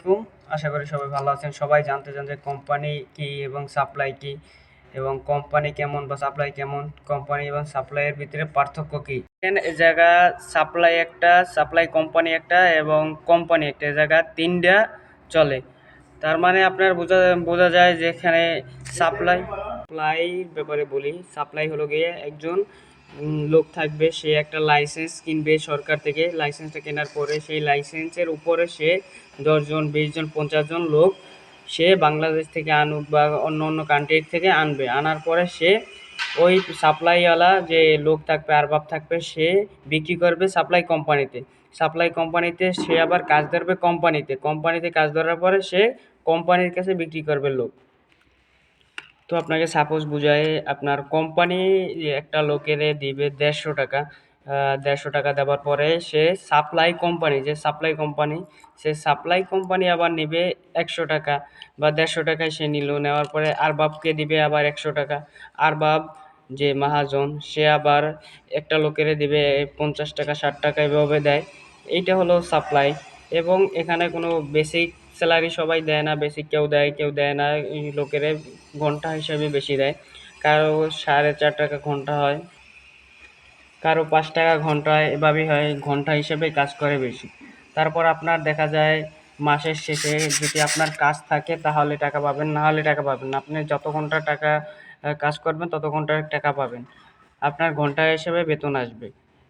আলাইকুম আশা করি সবাই ভালো আছেন। সবাই জানতে চান যে কোম্পানি কি এবং সাপ্লাই কি এবং কোম্পানি কেমন বা সাপ্লাই কেমন? কোম্পানি এবং সাপ্লাইয়ের ভিতরে পার্থক্য কি? জায়গা সাপ্লাই একটা সাপ্লাই কোম্পানি একটা এবং কোম্পানি একটা জায়গা তিনটা চলে। তার মানে আপনার বোঝা বোঝা যায় যে এখানে সাপ্লাই সাপ্লাই ব্যাপারে বলি। সাপ্লাই হলো গিয়ে একজন লোক থাকবে, সে একটা লাইসেন্স কিনবে সরকার থেকে। লাইসেন্সটা কেনার পরে সেই লাইসেন্সের উপরে সে দশজন বিশজন পঞ্চাশ জন লোক সে বাংলাদেশ থেকে আনুক বা অন্য অন্য কান্ট্রির থেকে আনবে। আনার পরে সে ওই সাপ্লাইওয়ালা যে লোক থাকবে, আরবাব থাকবে, সে বিক্রি করবে সাপ্লাই কোম্পানিতে সাপ্লাই কোম্পানিতে সে আবার কাজ ধরবে কোম্পানিতে কোম্পানিতে কাজ ধরার পরে সে কোম্পানির কাছে বিক্রি করবে লোক। তো আপনাকে সাপোজ বুঝায় আপনার কোম্পানি একটা লোকের দিবে দেড়শো টাকা দেড়শো টাকা দেওয়ার পরে সে সাপ্লাই কোম্পানি যে সাপ্লাই কোম্পানি সে সাপ্লাই কোম্পানি আবার নেবে একশো টাকা বা দেড়শো টাকায় সে নিল, নেওয়ার পরে আরবাবকে দিবে আবার একশো টাকা। আরবাব যে মাহাজন, সে আবার একটা লোকের দিবে পঞ্চাশ টাকা, ষাট টাকা এভাবে দেয়। এইটা হলো সাপ্লাই এবং এখানে কোনো বেসিক স্যালারি সবাই দেয় না বেশি কেউ দেয় কেউ দেয় না লোকের ঘণ্টা হিসাবে বেশি দেয়। কারও সাড়ে চার টাকা ঘণ্টা হয়, কারও পাঁচ টাকা ঘন্টায় এভাবেই হয়, ঘণ্টা হিসেবে কাজ করে বেশি। তারপর আপনার দেখা যায়, মাসের শেষে যদি আপনার কাজ থাকে, তাহলে টাকা পাবেন, না হলে টাকা পাবেন আপনি যত ঘণ্টা টাকা কাজ করবেন, তত ঘণ্টা টাকা পাবেন। আপনার ঘণ্টা হিসেবে বেতন আসবে।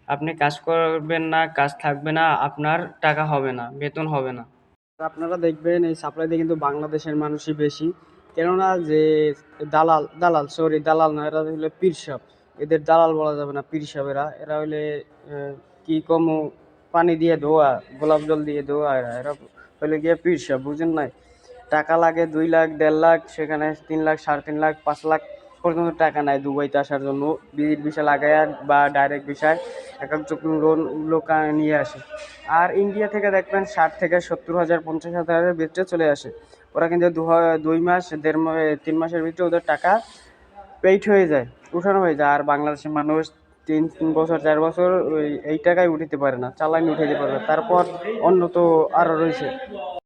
আপনি কাজ করবেন না, কাজ থাকবে না, আপনার টাকা হবে না, বেতন হবে না। আপনারা দেখবেন, এই সাপ্লাইতে কিন্তু বাংলাদেশের মানুষই বেশি। কেননা যে দালাল দালাল সরি দালাল না, এরা হলো পীর সাহেব। এদের দালাল বলা যাবে না, পীর সাহেবেরা। এরা হইলে কি কম, পানি দিয়ে ধোয়া, গোলাপ জল দিয়ে ধোয়া এরা। এরা হইলে গিয়ে পীর সাহেব, বুঝেন নাই? টাকা লাগে দুই লাখ, দেড় লাখ, সেখানে তিন লাখ, সাড়ে তিন লাখ, পাঁচ লাখ পর্যন্ত টাকা নেয় দুবাইতে আসার জন্য। বিজির ভিসা লাগায় বা ডাইরেক্ট ভিসায় এক একজন লোন লোক নিয়ে আসে। আর ইন্ডিয়া থেকে দেখবেন ষাট থেকে সত্তর হাজার, পঞ্চাশ হাজারের ভিতরে চলে আসে। ওরা কিন্তু দুই মাস, দেড় তিন মাসের ভিতরে ওদের টাকা পেইড হয়ে যায়, উঠানো হয়ে যায়। আর বাংলাদেশের মানুষ তিন তিন বছর, চার বছর ওই, এই টাকায় উঠিতে পারে না, চালানি উঠাইতে পারে না। তারপর অন্য তো আরও রয়েছে।